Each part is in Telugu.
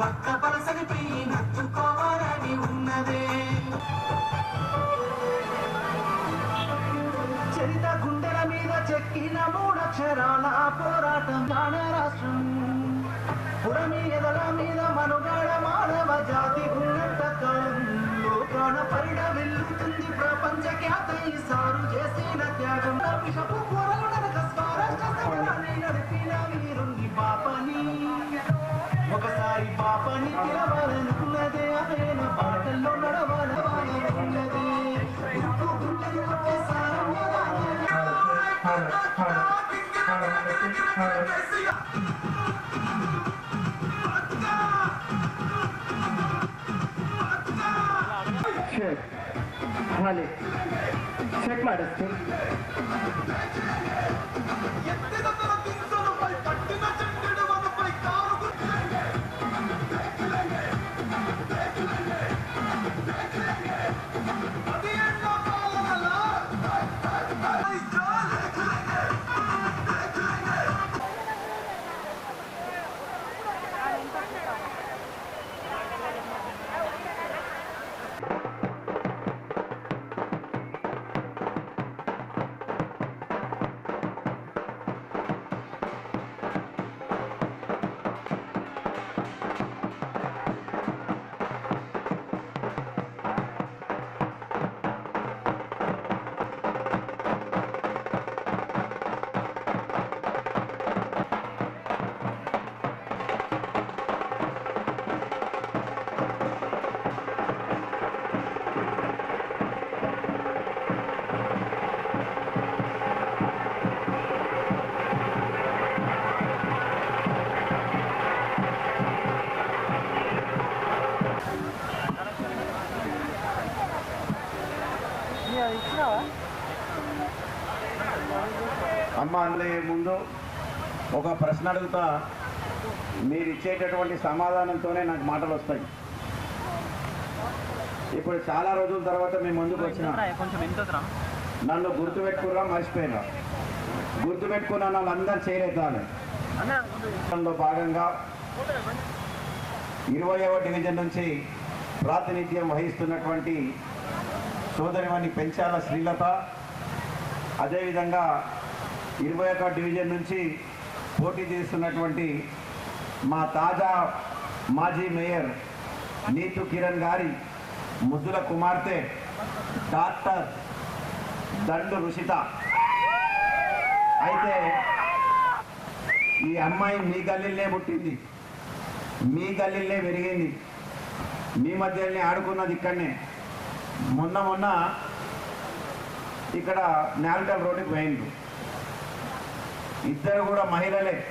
బక్క పలసని పెయ్యి నచ్చుకోవాలని ఉన్నదే. చరిత గుండెల మీద చెక్కిన మూడక్షరాల పోరాటం ప్రాణ రాష్ట్రం. పురమి ఎదల మీద మనుగడ మానవ జాతి ఉన్నట్ట కాలం. లోకాన పరిడ వెల్లుతుంది ప్రపంచ ఖ్యాత ఈ సారు చేసిన త్యాగం. విషపు కూరలు ఒకసారి పాపని పిలవాలనుకున్నదే ఆయన పాటల్లో నడవాలనుకున్నదే Check. Hale. Check my destiny. ఎత్తిన తన దించను పట్టిన చెట్టుడు అమ్మ అనే ముందు ఒక ప్రశ్న అడుగుతా. మీరు ఇచ్చేటటువంటి సమాధానంతోనే నాకు మాటలు వస్తాయి. ఇప్పుడు చాలా రోజుల తర్వాత మీ ముందుకు వచ్చిన. నన్ను గుర్తుపెట్టుకున్నా మర్చిపోయినా. గుర్తుపెట్టుకున్న వాళ్ళందరూ చేరేతాను లో భాగంగా ఇరవయవ డివిజన్ నుంచి ప్రాతినిధ్యం వహిస్తున్నటువంటి సోదరిమణి పెంచాల శ్రీలత. అదేవిధంగా ఇరవై ఒక డివిజన్ నుంచి పోటీ చేస్తున్నటువంటి మా తాజా మాజీ మేయర్ నీతు కిరణ్ గారి ముద్దుల కుమార్తె డాక్టర్ దండు రుషిత. అయితే ఈ అమ్మాయి మీ గల్లీలే పుట్టింది. మీ గల్లీలే పెరిగింది. మీ మధ్యనే ఆడుకున్నది ఇక్కడనే. మొన్న మొన్న ఇక్కడ నాల్టల్ రోడ్డుకి పోయిండ్రు. ఇద్దరు కూడా మహిళలే.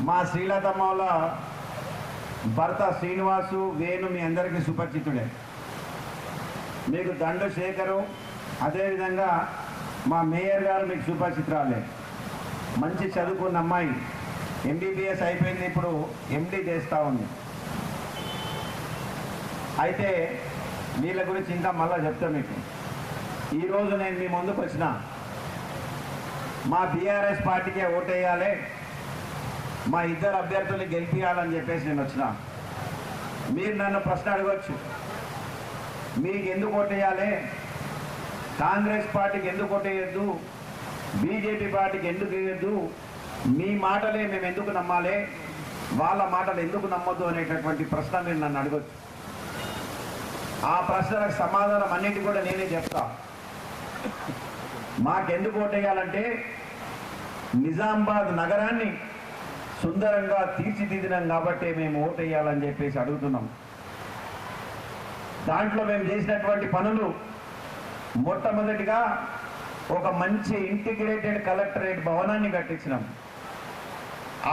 మా శ్రీలతమ్మ వాళ్ళ భర్త శ్రీనివాసు వేణు మీ అందరికీ సుపరిచితుడే. మీకు దండు శేఖరు అదేవిధంగా మా మేయర్ గారు మీకు సుపరిచితురాలే. మంచి చదువుకున్న అమ్మాయి. ఎంబీబీఎస్ అయిపోయింది ఇప్పుడు ఎండి చేస్తూ ఉంది. అయితే వీళ్ళ గురించి ఇంకా మళ్ళీ చెప్తా మీకు. ఈరోజు నేను మీ ముందుకు వచ్చిన మా బీఆర్ఎస్ పార్టీకే ఓటేయాలి మా ఇద్దరు అభ్యర్థుల్ని గెలిపించాలని చెప్పేసి నేను వచ్చిన. మీరు నన్ను ప్రశ్న అడగచ్చు. మీకు ఎందుకు ఓటేయాలి? కాంగ్రెస్ పార్టీకి ఎందుకు ఓటేయద్దు? బీజేపీ పార్టీకి ఎందుకు వేయద్దు? మీ మాటలే మేము ఎందుకు నమ్మాలి? వాళ్ళ మాటలు ఎందుకు నమ్మొద్దు అనేటటువంటి ప్రశ్న మీరు నన్ను అడగచ్చు. ఆ ప్రశ్నలకు సమాధానం అన్నిటి కూడా నేనే చెప్తా. మాకెందుకు ఓటేయాలంటే నిజామాబాద్ నగరాన్ని సుందరంగా తీర్చిదిద్దినాం కాబట్టి మేము ఓటేయాలని చెప్పేసి అడుగుతున్నాం. దాంట్లో మేము చేసినటువంటి పనులు మొట్టమొదటిగా ఒక మంచి ఇంటిగ్రేటెడ్ కలెక్టరేట్ భవనాన్ని కట్టించినాం.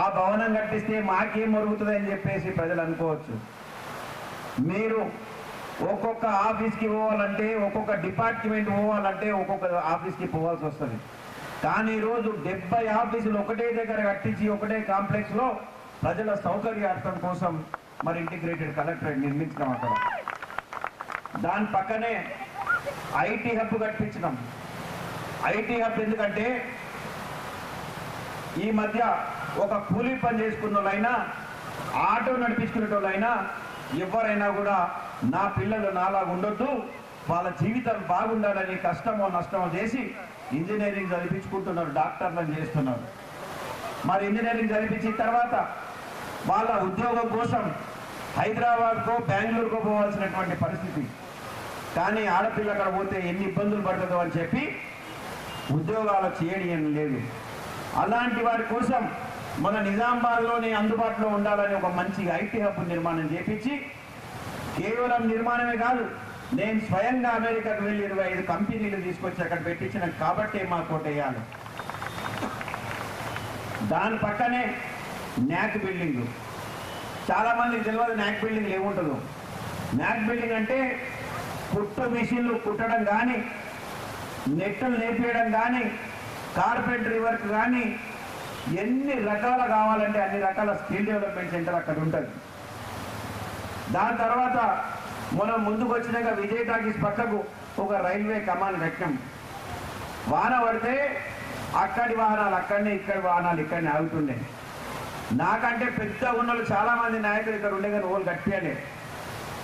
ఆ భవనం కట్టిస్తే మాకేం మరుగుతుంది అని చెప్పేసి ప్రజలు అనుకోవచ్చు. మీరు ఒక్కొక్క ఆఫీస్కి పోవాలంటే ఒక్కొక్క డిపార్ట్మెంట్ పోవాలంటే ఒక్కొక్క ఆఫీస్కి పోవాల్సి వస్తుంది. కానీ ఈరోజు డెబ్బై ఆఫీసులు ఒకటే దగ్గర కట్టించి ఒకటే కాంప్లెక్స్లో ప్రజల సౌకర్యార్థం కోసం మరి ఇంటిగ్రేటెడ్ కలెక్టరేట్ నిర్మించడం అక్కడ. దాని పక్కనే ఐటీ హబ్ కట్టించడం ఐటీ హబ్ ఎందుకంటే ఈ మధ్య ఒక కూలీ పని చేసుకున్న వాళ్ళైనా ఆటో నడిపించుకునే వాళ్ళైనా ఎవరైనా కూడా నా పిల్లలు నాలా ఉండొద్దు వాళ్ళ జీవితాలు బాగుండాలని కష్టమో నష్టమో చేసి ఇంజనీరింగ్ చదివించుకుంటున్నారు డాక్టర్లను చేస్తున్నారు. మరి ఇంజనీరింగ్ చదివించిన తర్వాత వాళ్ళ ఉద్యోగం కోసం హైదరాబాద్కో బెంగళూరుకో పోవాల్సినటువంటి పరిస్థితి. కానీ ఆడపిల్ల అక్కడ పోతే ఎన్ని ఇబ్బందులు పడుతుందో అని చెప్పి ఉద్యోగాలు చేయడం లేదు. అలాంటి వారి కోసం మన నిజామాబాద్లోనే అందుబాటులో ఉండాలని ఒక మంచి ఐటీ హబ్ నిర్మాణం చేపించి కేవలం నిర్మాణమే కాదు నేను స్వయంగా అమెరికాకు వెళ్ళి ఇరవై ఐదు కంపెనీలు తీసుకొచ్చి అక్కడ పెట్టించిన కాబట్టి మా కోట వేయాలి. దాని పక్కనే న్యాక్ బిల్డింగ్. చాలా మందికి తెలియదు న్యాక్ బిల్డింగ్ ఏముంటుందో. న్యాక్ బిల్డింగ్ అంటే కుట్టు మిషన్లు కుట్టడం కానీ నెట్టలు నేర్పించడం కానీ కార్పెంటరీ వర్క్ కానీ ఎన్ని రకాల కావాలంటే అన్ని రకాల స్కిల్ డెవలప్మెంట్ సెంటర్ అక్కడ ఉంటుంది. దాని తర్వాత మనం ముందుకు వచ్చినాక విజయ్ టాకీస్ పక్కకు ఒక రైల్వే కమాన్ కట్టాం వాన పడితే అక్కడి వాహనాలు అక్కడనే ఇక్కడి వాహనాలు ఇక్కడనే ఆగుతుండే. నాకంటే పెద్ద ఉన్నోళ్ళు చాలామంది నాయకులు ఇక్కడ ఉండే కానీ ఓళ్ళు కట్టియాలి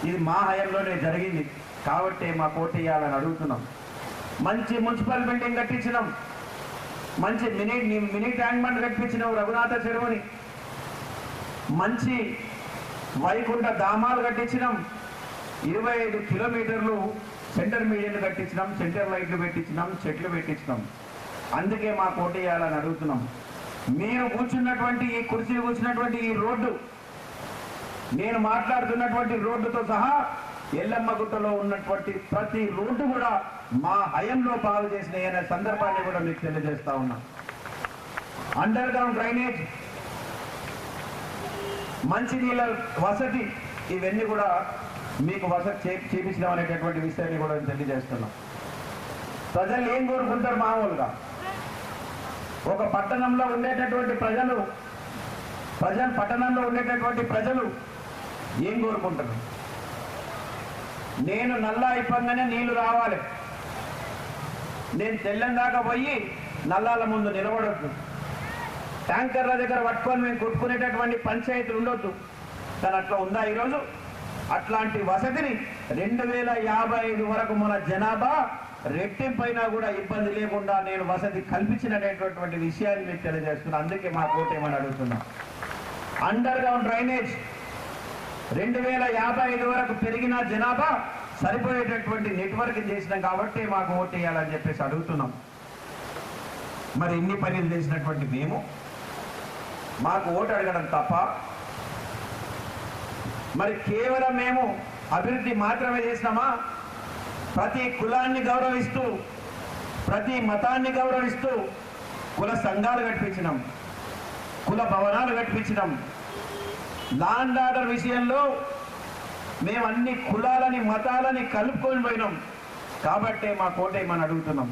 ఇది మా హయంలోనే జరిగింది. కాబట్టి మా కోట ఇవ్వాలని అడుగుతున్నాం. మంచి మున్సిపల్ బిల్డింగ్ కట్టించినాం. మంచి మినీ మినీ ట్యాంక్ బండ్ కట్టించినాం రఘునాథ చెరువుని. మంచి వైకుంఠ ధామాలు కట్టించినాం. ఇరవై ఐదు కిలోమీటర్లు సెంటర్ మీడియాలు కట్టించినాం సెంటర్ లైట్లు పెట్టించినాం చెట్లు పెట్టించినాం. అందుకే మా కోట వేయాలని అడుగుతున్నాం. మీరు కూర్చున్నటువంటి ఈ కుర్చీ కూర్చున్నటువంటి ఈ రోడ్డు నేను మాట్లాడుతున్నటువంటి రోడ్డుతో సహా ఎల్లమ్మ గుట్టలో ఉన్నటువంటి ప్రతి రోడ్డు కూడా మా హయంలో బాగు చేసిన అనే సందర్భాన్ని కూడా మీకు తెలియజేస్తా ఉన్నా. అండర్ గ్రౌండ్ డ్రైనేజ్ మంచినీళ్ళ వసతి ఇవన్నీ కూడా మీకు వసతి చే చేపించడం అనేటటువంటి విషయాన్ని కూడా తెలియజేస్తున్నాం. ప్రజలు ఏం కోరుకుంటారు మామూలుగా? ఒక పట్టణంలో ఉండేటటువంటి ప్రజలు ప్రజలు పట్టణంలో ఉండేటటువంటి ప్రజలు ఏం కోరుకుంటారు? నేను నల్లా అయిపోగానే నీళ్ళు రావాలి. నేను తెల్లం దాకా పోయి నల్లాల ముందు నిలబడద్దు. ట్యాంకర్ల దగ్గర పట్టుకొని మేము కొట్టుకునేటటువంటి పంచాయతీలు ఉండొద్దు. కానీ అట్లా ఉందా ఈరోజు? అట్లాంటి వసతిని రెండు వేల యాభై ఐదు వరకు మన జనాభా రెట్టింపైనా కూడా ఇబ్బంది లేకుండా నేను వసతి కల్పించినటువంటి విషయాన్ని మీకు తెలియజేస్తున్నా. అందుకే మా కోటేమని అడుగుతున్నా. అండర్ గ్రౌండ్ డ్రైనేజ్ రెండు వేల యాభై ఐదు వరకు పెరిగిన జనాభా సరిపోయేటటువంటి నెట్వర్క్ చేసినాం కాబట్టి మాకు ఓటు వేయాలని చెప్పేసి అడుగుతున్నాం. మరి ఇన్ని పనులు చేసినటువంటి మేము? మాకు ఓటు అడగడం తప్ప మరి కేవలం మేము అభివృద్ధి మాత్రమే చేసినామా? ప్రతి కులాన్ని గౌరవిస్తూ ప్రతి మతాన్ని గౌరవిస్తూ కుల సంఘాలు కట్టించినాం కుల భవనాలు కట్టించినాం. లాండ్ ఆర్డర్ విషయంలో మేము అన్ని కులాలని మతాలని కలుపుకొని పోయినాం. కాబట్టే మా కోటేమని అడుగుతున్నాం.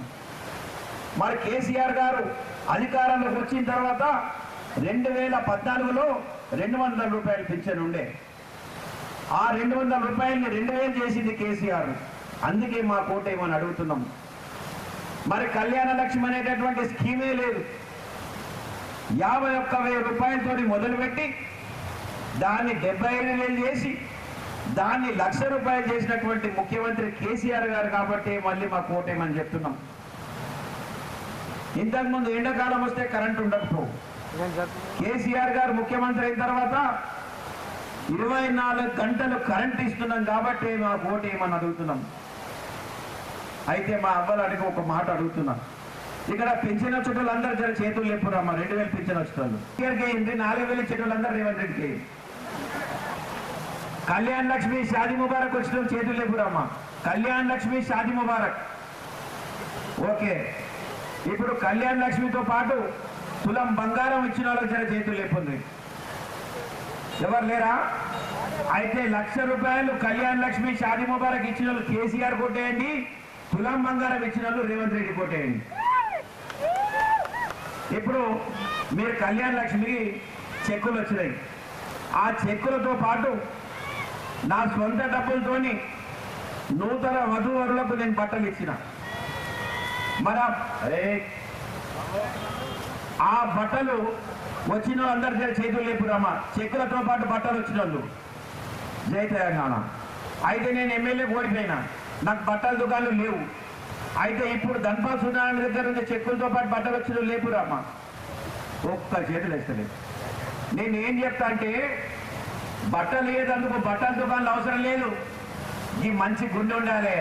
మరి కేసీఆర్ గారు అధికారంలోకి వచ్చిన తర్వాత రెండు వేల పద్నాలుగులో రెండు వందల రూపాయలు పింఛన్ ఉండే. ఆ రెండు వందల రూపాయలని రెండు వేలు చేసింది కేసీఆర్. అందుకే మా కోటేమని అడుగుతున్నాం. మరి కళ్యాణ లక్ష్యం అనేటటువంటి స్కీమే లేదు. యాభై ఒక్క వెయ్యి రూపాయలతో మొదలుపెట్టి దాన్ని డెబ్బై ఐదు వేలు చేసి దాన్ని లక్ష రూపాయలు చేసినటువంటి ముఖ్యమంత్రి కేసీఆర్ గారు కాబట్టి మళ్ళీ మా కోటేమని చెప్తున్నాం. ఇంతకుముందు ఎండాకాలం వస్తే కరెంట్ ఉండకపోవు. కేసీఆర్ గారు ముఖ్యమంత్రి అయిన తర్వాత ఇరవై నాలుగు గంటలు కరెంట్ ఇస్తున్నాం కాబట్టి మా ఓటు ఏమని అడుగుతున్నాం? అయితే మా అవ్వలు అడిగి ఒక మాట అడుగుతున్నాం. ఇక్కడ పెంచిన చుట్టూ అందరు జర చేతులు లేపురమ్మా రెండు వేలు పెంచిన చుట్టాలు. ఇక్కడికి నాలుగు వేలు చెట్టులు అందరు రేవంత్ రెడ్డికి కళ్యాణ్ లక్ష్మి షాది ముబారక్ వచ్చిన చేతులు లేపురామా కళ్యాణ్ లక్ష్మి షాది ముబారక్. ఓకే. ఇప్పుడు కళ్యాణ్ లక్ష్మితో పాటు తులం బంగారం ఇచ్చిన వాళ్ళకి జర చేతులు లేపుంది. ఎవరు లేరా? అయితే లక్ష రూపాయలు కళ్యాణ్ లక్ష్మి షాది ముబారక్ ఇచ్చిన వాళ్ళు కేసీఆర్ కొట్టేయండి తులం బంగారం ఇచ్చిన వాళ్ళు రేవంత్ రెడ్డి కొట్టేయండి. ఇప్పుడు మీరు కళ్యాణ్ లక్ష్మికి చెక్కులు వచ్చినాయి. ఆ చెక్కులతో పాటు నా సొంత డబ్బులతోని నూతన వధూవరులకు నేను బట్టలు ఇచ్చిన. మన అరే! ఆ బట్టలు వచ్చిన అందరి దగ్గర చేతులు లేపురమ్మా చెక్కులతో పాటు బట్టలు వచ్చిన వాళ్ళు జై తెలంగాణ. అయితే నేను ఎమ్మెల్యే ఓడిపోయినా. నాకు బట్టల దుకాణాలు లేవు. అయితే ఇప్పుడు ధన్పాల్ సుధారణ దగ్గర నుంచి చెక్కులతో పాటు బట్టలు వచ్చిన లేపురమ్మా ఒక్క చేతులు వేస్తలేదు. నేను ఏం చెప్తా అంటే బట్టలు లేదందుకు బట్టల దుకాణాలు అవసరం లేదు. ఈ మంచి గుండె ఉండాలి.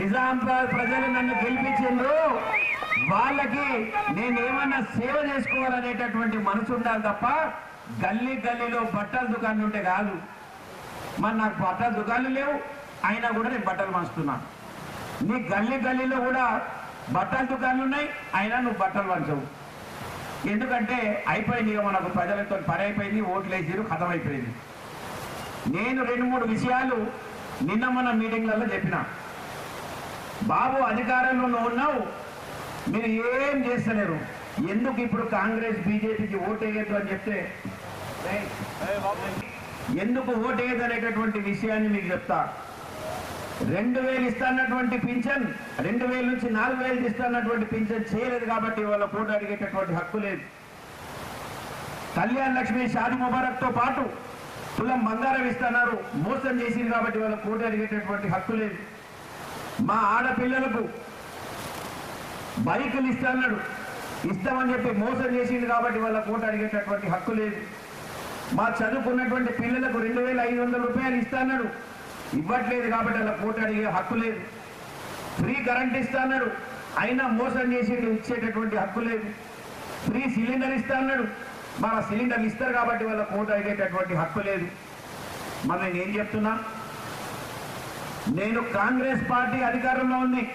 నిజామాబాద్ ప్రజలు నన్ను గెలిపించిండ్రు. వాళ్ళకి నేనేమన్నా సేవ చేసుకోవాలనేటటువంటి మనసు ఉండాలి తప్ప గల్లీ గల్లీలో బట్టల దుకాణం ఉంటే కాదు. మరి నాకు బట్టల దుకాణాలు లేవు అయినా కూడా నేను బట్టలు పంచుతున్నా. నీ గల్లీ గల్లీలో కూడా బట్టల దుకాణాలు ఉన్నాయి అయినా నువ్వు బట్టలు పంచవు. ఎందుకంటే అయిపోయింది మనకు ప్రజలతో పని అయిపోయింది ఓట్లు వేసారు కథం అయిపోయింది. నేను రెండు మూడు విషయాలు నిన్న మన మీటింగ్లలో చెప్పిన. బాబు అధికారంలో నువ్వు ఉన్నావు మీరు ఏం చేస్తలేరు? ఎందుకు ఇప్పుడు కాంగ్రెస్ బీజేపీకి ఓటేయద్దు అని చెప్తే? ఎందుకు ఓటు అనేటటువంటి విషయాన్ని మీకు చెప్తా. రెండు వేలు ఇస్తానటువంటి పింఛన్ రెండు వేల నుంచి నాలుగు వేలు ఇస్తానటువంటి పింఛన్ చేయలేదు కాబట్టి వాళ్ళ ఓటు అడిగేటటువంటి హక్కు లేదు. కళ్యాణ్ లక్ష్మి షాది ముబారక్తో పాటు తులం బంగారం ఇస్తున్నారు మోసం చేసింది కాబట్టి వాళ్ళ ఓటు అడిగేటటువంటి హక్కు లేదు. మా ఆడపిల్లలకు బైకులు ఇస్తా అన్నాడు. ఇస్తామని చెప్పి మోసం చేసింది కాబట్టి వాళ్ళ కోట అడిగేటటువంటి హక్కు లేదు. మా చదువుకున్నటువంటి పిల్లలకు రెండు వేల ఐదు వందల రూపాయలు ఇస్తాన్నాడు ఇవ్వట్లేదు కాబట్టి వాళ్ళ కోట అడిగే హక్కు లేదు. ఫ్రీ కరెంట్ ఇస్తాన్నాడు అయినా మోసం చేసి ఇచ్చేటటువంటి హక్కు లేదు. ఫ్రీ సిలిండర్ ఇస్తాన్నాడు మన సిలిండర్లు ఇస్తారు కాబట్టి వాళ్ళ కోట అడిగేటటువంటి హక్కు లేదు. మరి నేను ఏం చెప్తున్నా? నేను కాంగ్రెస్ పార్టీ అధికారంలో ఉంది.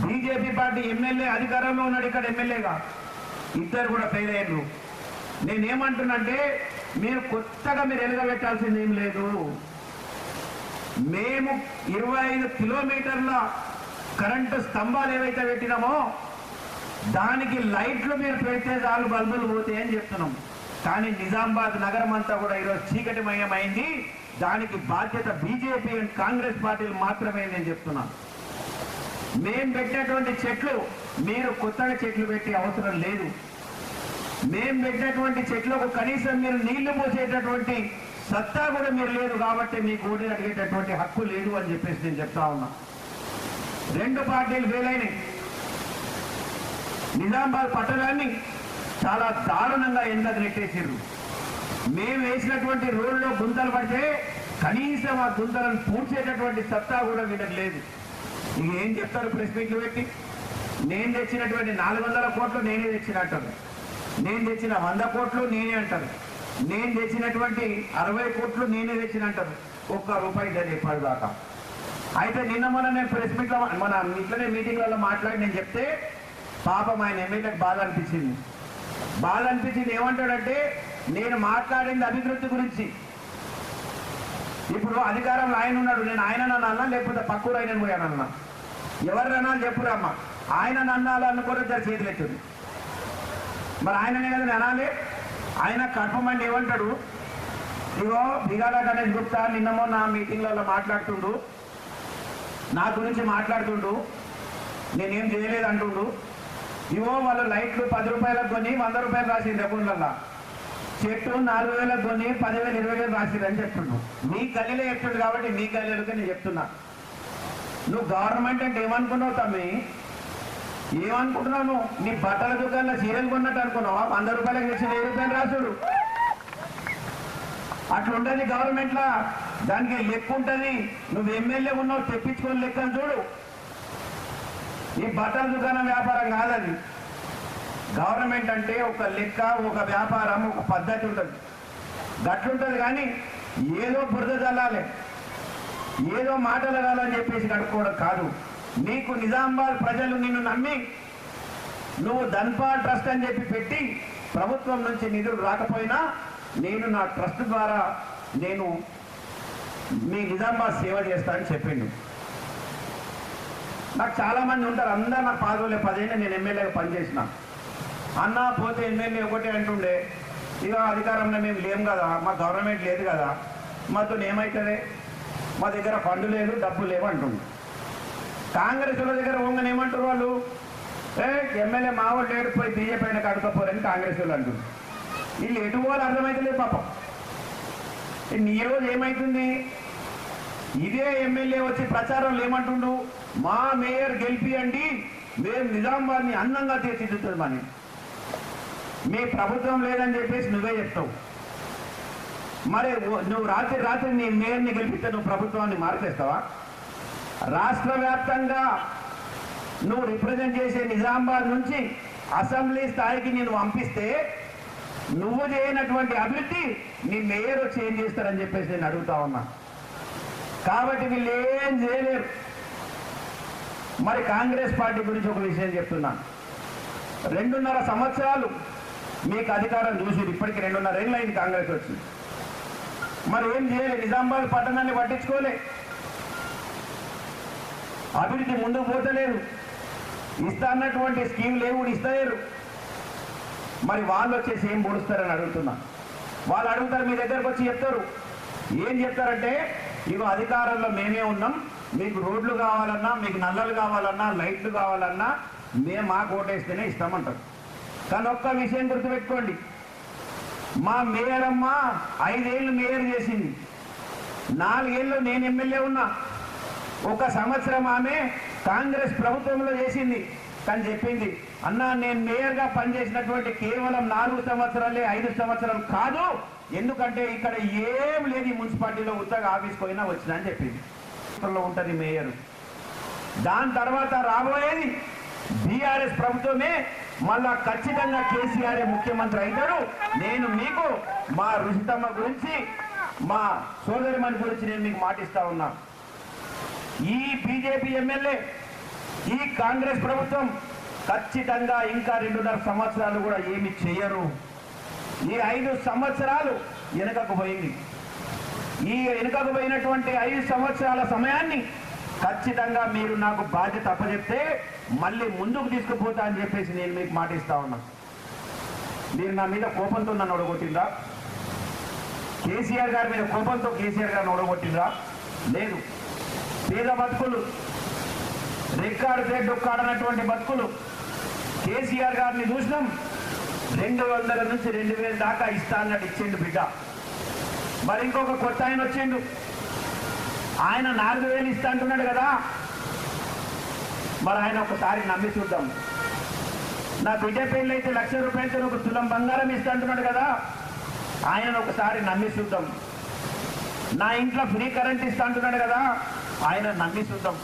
బీజేపీ పార్టీ ఎమ్మెల్యే అధికారంలో ఉన్నాడు ఇక్కడ ఎమ్మెల్యేగా. ఇద్దరు కూడా ఫెయిల్ అయ్యారు నేనేమంటున్నంటే మీరు కొత్తగా మీరు ఎలగబెట్టాల్సింది ఏం లేదు. మేము ఇరవై ఐదు కిలోమీటర్ల కరెంటు స్తంభాలు ఏవైతే పెట్టినామో దానికి లైట్లు మీరు పెడితే చాలు బల్బులు పోతాయని చెప్తున్నాం. కానీ నిజామాబాద్ నగరం అంతా కూడా ఈరోజు చీకటిమయమైంది దానికి బాధ్యత బీజేపీ అండ్ కాంగ్రెస్ పార్టీలు మాత్రమే నేను చెప్తున్నాను మేం పెట్టినటువంటి చెట్లు మీరు కొత్తగా చెట్లు పెట్టే అవసరం లేదు. మేం పెట్టినటువంటి చెట్లకు కనీసం మీరు నీళ్ళు పోసేటటువంటి సత్తా కూడా మీరు లేదు కాబట్టి మీకు ఓటు అడిగేటటువంటి హక్కు లేదు అని చెప్పేసి నేను చెప్తా ఉన్నా. రెండు పార్టీలు వేలైనవి నిజామాబాద్ పట్టణాన్ని చాలా దారుణంగా ఎండకు నెట్టేసారు మేము వేసినటువంటి రోడ్లో గుంతలు పడితే కనీసం ఆ గుంతలను పూడ్చేటటువంటి సత్తా కూడా వీళ్ళకి లేదు. ఏం చెప్తారు ప్రెస్ మీట్లు పెట్టి. నేను తెచ్చినటువంటి నాలుగు వందల కోట్లు నేనే తెచ్చినట్టారు నేను తెచ్చిన వంద కోట్లు నేనే అంటారు. నేను తెచ్చినటువంటి అరవై కోట్లు నేనే తెచ్చిన అంటారు. ఒక్క రూపాయి తెలియ ఇప్పటిదాకా అయితే నిన్న మొన్న నేను ప్రెస్ మీట్లో మన ఇట్లనే మీటింగ్లలో మాట్లాడి నేను చెప్తే పాపం ఆయన ఎమ్మెల్యేకి బాధ అనిపించింది. బాధ అనిపించింది ఏమంటాడంటే నేను మాట్లాడింది అభివృద్ధి గురించి. ఇప్పుడు అధికారంలో ఆయన ఉన్నాడు. నేను ఆయన అన్నా లేకపోతే పక్కూరు ఆయన పోయానన్నా ఎవరు అన్నా చెప్పురమ్మా. ఆయన అన్నాలు అనుకోరు ఇద్దరు చేతులు ఎత్తుంది మరి ఆయననే కదా అనాలి? ఆయన కడపమండి ఏమంటాడు? ఇగో బిగాల గణేష్ గుప్తా నిన్నమో నా మీటింగ్లలో మాట్లాడుతుండు. నా గురించి మాట్లాడుతుండు. నేనేం చేయలేదు అంటుండు ఇవో వాళ్ళు లైట్లు పది రూపాయలకు కొని వంద రూపాయలు రాసింది ఎప్పుడులల్లా చెట్టు నాలుగు వేల కొని పదివేలు ఇరవై వేలు రాసిరు అని చెప్తుండు మీ గల్లీలో చెప్తుండు కాబట్టి మీ గల్లీలోకి నేను చెప్తున్నా? నువ్వు గవర్నమెంట్ అంటే ఏమనుకున్నావు తమ్మి? ఏమనుకుంటున్నావు నువ్వు? నీ బట్టల దుకాణంలో చీరలు కొన్నట్టు అనుకున్నావా? వంద రూపాయలకు తెచ్చి వెయ్యి రూపాయలు రాసుడు. అట్లుంటది గవర్నమెంట్ లా దానికి లెక్క ఉంటుంది నువ్వు ఎమ్మెల్యే ఉన్నావు తెప్పించుకొని లెక్కను చూడు. ఈ బట్టల దుకాణం వ్యాపారం కాదది. గవర్నమెంట్ అంటే ఒక లెక్క ఒక వ్యాపారం ఒక పద్ధతి ఉంటుంది. గట్లుంటుంది కానీ ఏదో బురద చల్లాలి ఏదో మాటలు కాదని చెప్పేసి కడుక్కోవడం కాదు. నీకు నిజామాబాద్ ప్రజలు నిన్ను నమ్మి నువ్వు ధన్పాల్ ట్రస్ట్ అని చెప్పి పెట్టి ప్రభుత్వం నుంచి నిధులు రాకపోయినా నేను నా ట్రస్ట్ ద్వారా నేను మీ నిజామాబాద్ సేవ చేస్తానని చెప్పిండు. నాకు చాలామంది ఉంటారు. అందరు నాకు పాదవులే పదేళ్ళు నేను ఎమ్మెల్యేగా పనిచేసినాను అన్న పోతే ఎమ్మెల్యే ఒకటే అంటుండే. ఇక అధికారంలో మేము లేం కదా మా గవర్నమెంట్ లేదు కదా మాతో ఏమవుతుంది మా దగ్గర ఫండ్ లేదు డబ్బు లేవు అంటుండే. కాంగ్రెస్ వాళ్ళ దగ్గర ఉండని ఏమంటారు వాళ్ళు? ఏ ఎమ్మెల్యే వాళ్ళు లేడు పోయి బీజేపీ అయినా కడుకోపోరని కాంగ్రెస్ వాళ్ళు అంటుంది వీళ్ళు ఎటు పోవాలి అర్థమైతలేదు పాపం. ఈ రోజు ఏమవుతుంది ఇదే ఎమ్మెల్యే వచ్చి ప్రచారంలో ఏమంటుండు? మా మేయర్ గెలిపియండి మేము నిజామాబాద్ని అందంగా తీర్చిదిద్దుతుంది మని మీ ప్రభుత్వం లేదని చెప్పేసి నువ్వే చెప్తావు. మరి నువ్వు రాత్రి రాత్రి నీ మేయర్ని గెలిపిస్తే నువ్వు ప్రభుత్వాన్ని మార్చేస్తావా? రాష్ట్ర వ్యాప్తంగా నువ్వు రిప్రజెంట్ చేసే నిజామాబాద్ నుంచి అసెంబ్లీ స్థాయికి నేను పంపిస్తే నువ్వు చేయనటువంటి అభివృద్ధి నీ మేయర్ వచ్చి ఏం చేస్తారని చెప్పేసి నేను అడుగుతా ఉన్నా. కాబట్టి వీళ్ళు ఏం చేయలేరు. మరి కాంగ్రెస్ పార్టీ గురించి ఒక విషయం చెప్తున్నాను రెండున్నర సంవత్సరాలు మీకు అధికారం చూసి ఇప్పటికి రెండున్నర ఏళ్ళు అయింది కాంగ్రెస్ వచ్చింది మరి ఏం చేయలే? నిజామాబాద్ పట్టణాన్ని పట్టించుకోలే. అభివృద్ధి ముందుకు పోతలేదు. ఇస్తా అన్నటువంటి స్కీమ్ లేవు ఇస్తలేరు మరి వాళ్ళు వచ్చేసి ఏం పొడుస్తారని అడుగుతున్నా. వాళ్ళు అడుగుతారు మీ దగ్గరకు వచ్చి చెప్తారు. ఏం చెప్తారంటే ఇవి అధికారంలో మేమే ఉన్నాం. మీకు రోడ్లు కావాలన్నా మీకు నల్లలు కావాలన్నా లైట్లు కావాలన్నా మేము మాకు ఓటేస్తేనే ఇస్తామంటారు. కానీ ఒక్క విషయం గుర్తుపెట్టుకోండి. మా మేయర్ అమ్మ ఐదేళ్ళు మేయర్ చేసింది. నాలుగేళ్ళు నేను ఎమ్మెల్యే ఉన్నా. ఒక సంవత్సరం ఆమె కాంగ్రెస్ ప్రభుత్వంలో చేసింది. కానీ చెప్పింది అన్నా నేను మేయర్గా పనిచేసినటువంటి కేవలం నాలుగు సంవత్సరాలే ఐదు సంవత్సరాలు కాదు. ఎందుకంటే ఇక్కడ ఏం లేదు ఈ మున్సిపాలిటీలో ఉత్తగా ఆఫీస్కి పోయినా వచ్చినా అని చెప్పింది. ఉంటుంది మేయర్. దాని తర్వాత రాబోయేది బీఆర్ఎస్ ప్రభుత్వమే. మళ్ళా ఖచ్చితంగా కేసీఆర్ ముఖ్యమంత్రి అవుతాడు? నేను మీకు మా రుషితమ్మ గురించి మా సోదరిమణి గురించి నేను మీకు మాటిస్తా ఉన్నా. ఈ బీజేపీ ఎమ్మెల్యే ఈ కాంగ్రెస్ ప్రభుత్వం ఖచ్చితంగా ఇంకా రెండున్నర సంవత్సరాలు కూడా ఏమి చేయరు. ఈ ఐదు సంవత్సరాలు వెనుకకు పోయింది. ఈ వెనుకకు పోయినటువంటి ఐదు సంవత్సరాల సమయాన్ని ఖచ్చితంగా మీరు నాకు బాధ్యత అప్పచెప్తే మళ్ళీ ముందుకు తీసుకుపోతా అని చెప్పేసి నేను మీకు మాటిస్తా ఉన్నా. మీరు నా మీద కోపంతో నన్ను ఒడగొట్టిందా కేసీఆర్ గారి మీద కోపంతో కేసీఆర్ గారిని ఒడగొట్టిందా లేదు. పేద బతుకులు రెక్కాడితే డొక్కాడనటువంటి బతుకులు కేసీఆర్ గారిని చూసినాం. రెండు వందల నుంచి రెండు వేల దాకా ఇస్తా అన్నట్టు ఇచ్చిండు బిడ్డ. మరి ఇంకొక కొత్త ఆయన వచ్చిండు. ఆయన నాలుగు వేలు ఇస్తా అంటున్నాడు కదా. మరి ఆయన ఒకసారి నమ్మి చూద్దాం. నా బిడ్డ పెళ్ళి అయితే లక్ష రూపాయలతో ఒక తులం బంగారం ఇస్తా అంటున్నాడు కదా. ఆయన ఒకసారి నమ్మి చూద్దాం. నా ఇంట్లో ఫ్రీ కరెంట్ ఇస్తా అంటున్నాడు కదా. ఆయన నమ్మి చూద్దాం.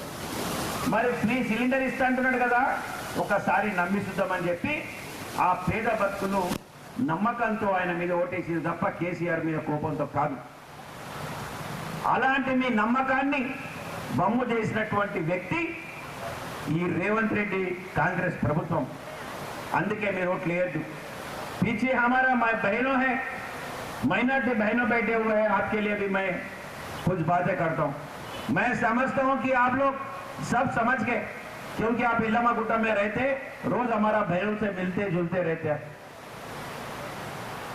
మరి ఫ్రీ సిలిండర్ ఇస్తా అంటున్నాడు కదా. ఒకసారి నమ్మి చూద్దామని చెప్పి ఆ పేద బతుకును నమ్మకంతో ఆయన మీద ఓటేసింది తప్ప కేసీఆర్ మీద కోపంతో కాదు. అలాంటి మీ నమ్మకాన్ని బొమ్ము చేసినటువంటి వ్యక్తి ఈ రేవంత్ రెడ్డి కాంగ్రెస్ ప్రభుత్వం అందుకే మీరు ఓట్లు వేయద్దు पीछे हमारा मैं बहनों है माइनॉरिटी बहनों बैठे हुए हैं आपके लिए भी मैं कुछ बातें करता हूँ मैं समझता हूँ कि आप लोग सब समझ के क्योंकि आप इलामा गुट्टा में रहते रोज हमारा बहनों से मिलते जुलते रहते हैं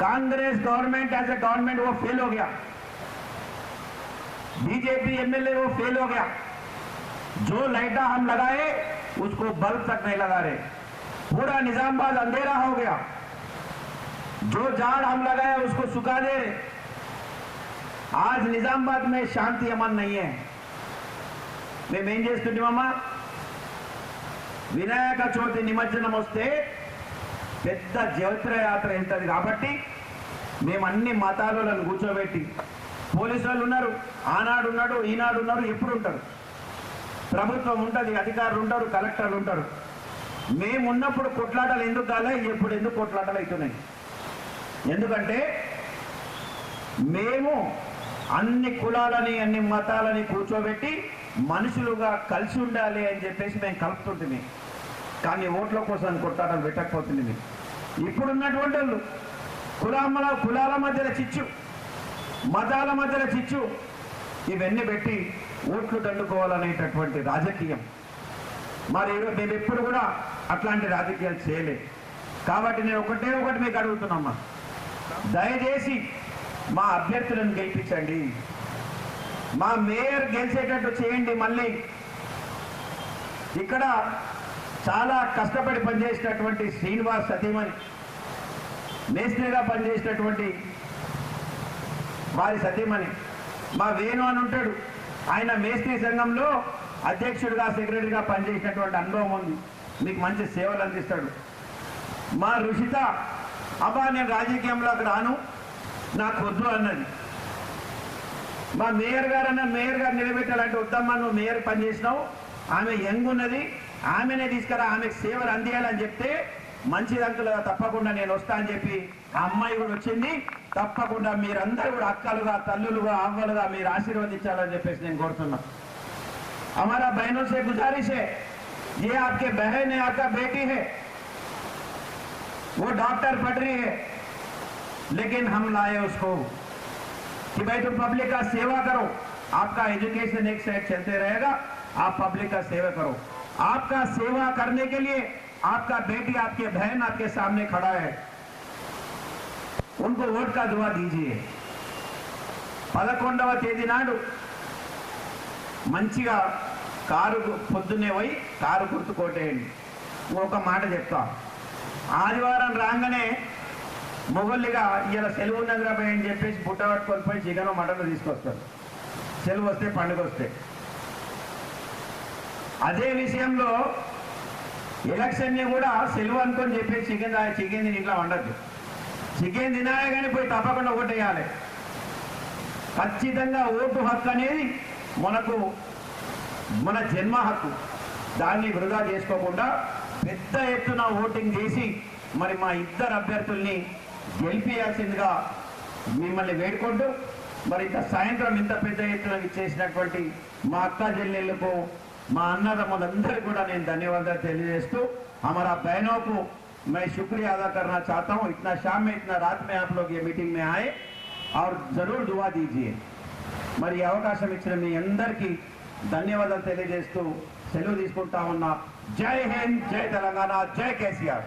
Congress government as a government वो फेल हो गया बीजेपी एमएलए वो फेल हो गया जो लाइटा हम लगाए उसको बल्ब तक नहीं लगा रहे पूरा निजामबाद अंधेरा हो गया जो झाड़ हम लगाए उसको सुखा दे रहे आज నిజామాబాద్ में శాంతి అమన్ नहीं है మేమేం చేస్తున్నామమ్మా వినాయక చవితి నిమజ్జనం వస్తే పెద్ద జైత్ర యాత్ర వెళ్తుంది కాబట్టి మేము అన్ని మతాలను కూర్చోబెట్టి పోలీసు వాళ్ళు ఉన్నారు. ఆనాడు ఉన్నాడు ఈనాడు ఉన్నారు ఎప్పుడు ఉంటారు ప్రభుత్వం ఉంటుంది అధికారులు ఉంటారు కలెక్టర్లు ఉంటారు. మేము ఉన్నప్పుడు కొట్లాటలు ఎందుకు కాలే ఇప్పుడు ఎందుకు కొట్లాటలు అవుతున్నాయి? ఎందుకంటే మేము అన్ని కులాలని అన్ని మతాలని కూర్చోబెట్టి మనుషులుగా కలిసి ఉండాలి అని చెప్పేసి మేము కలుపుతుంటుంది కానీ ఓట్ల కోసం కొట్లాటలు పెట్టకపోతుంది ఇప్పుడున్నటువంటి వాళ్ళు కులాల కులాల మధ్యలో చిచ్చు. మతాల మధ్యన చిచ్చు. ఇవన్నీ పెట్టి ఓట్లు దండుకోవాలనేటటువంటి రాజకీయం. మరి ఈరోజు మేము ఎప్పుడు కూడా అట్లాంటి రాజకీయాలు చేయలేదు. కాబట్టి నేను ఒకటే ఒకటి మీకు అడుగుతున్నామ్మా దయచేసి మా అభ్యర్థులను గెలిపించండి. మా మేయర్ గెలిచేటట్టు చేయండి మళ్ళీ. ఇక్కడ చాలా కష్టపడి పనిచేసినటువంటి శ్రీనివాస్ సతీమణి మేస్త్రిగా పనిచేసినటువంటి వారి సతీమణి. మా వేణు అని ఉంటాడు. ఆయన మేస్త్రీ సంఘంలో అధ్యక్షుడిగా సెక్రటరీగా పనిచేసినటువంటి అనుభవం ఉంది. మీకు మంచి సేవలు అందిస్తాడు. మా రుషిత అబ్బా నేను రాజకీయంలోకి రాను. నాకు వద్దు అన్నది. మా మేయర్ గారు అన్న మేయర్ గారు నిలబెట్టాలంటే వద్దమ్మా నువ్వు మేయర్ పనిచేసినావు ఆమె యంగ్ ఉన్నది. ఆమెనే తీసుకురా ఆమెకు సేవలు అందియాలని చెప్తే మంచిది అంకుల్ తప్పకుండా నేను వస్తా అని చెప్పి ఆ అమ్మాయి కూడా వచ్చింది తప్పకుండా మీరందరూ కూడా అక్కలుగా తల్లులుగా అవ్వలుగా మీరు ఆశీర్వదించాలని చెప్పేసి నేను కోరుతున్నా हमारा बहनों से गुजारिश है ये आपके बहन है आपका बेटी है वो डॉक्टर पढ़ रही है लेकिन हम लाए उसको कि भाई तुम पब्लिक का सेवा करो आपका एजुकेशन एक साइड चलते रहेगा आप पब्लिक का सेवा करो आपका सेवा करने के लिए आपका बेटी आपके बहन आपके सामने खड़ा है उनको वोट का दुआ दीजिए పదకొండవ తేదీ నాడు మంచిగా కారు గు- పొద్దున్నే పోయి కారు గుర్తు కొట్టేయండి ఒక మాట చెప్తా ఆదివారం రాగానే మొగల్లిగా ఇలా సెలవు ఉన్నది రా భయ్ అని చెప్పేసి బుట్ట పట్టుకొని పోయి చికెన్ మటన్ తీసుకొస్తారు సెలవు వస్తే పండుగ వస్తే అదే విషయంలో ఎలక్షన్ని కూడా సెలవు అనుకొని చెప్పేసి చికెన్ చికెన్ తిని ఇంట్లో వండద్దు. చికెన్ తినాలే కానీ పోయి తప్పకుండా ఓటేయాలి ఖచ్చితంగా ఓటు హక్కు అనేది మనకు మన జన్మ హక్కు. దాన్ని వృధా చేసుకోకుండా పెద్ద ఎత్తున ఓటింగ్ చేసి మరి మా ఇద్దరు అభ్యర్థుల్ని గెలిపియాల్సిందిగా మిమ్మల్ని వేడుకుంటూ మరి ఇంత సాయంత్రం ఇంత పెద్ద ఎత్తున చేసినటువంటి మా అక్క చెల్లెళ్ళకు మా అన్నదమ్ములందరికీ కూడా నేను ధన్యవాదాలు తెలియజేస్తూ हमारा बहनों को मैं शुक्रिया अदा करना चाहता हूँ इतना शाम में इतना रात में आप लोग ये मीटिंग में आए और जरूर दुआ दीजिए మరి ఈ అవకాశం ఇచ్చిన మీ అందరికీ ధన్యవాదాలు తెలియజేస్తూ సెలవు తీసుకుంటా ఉన్నా జై హింద్ జై తెలంగాణ జై కేసీఆర్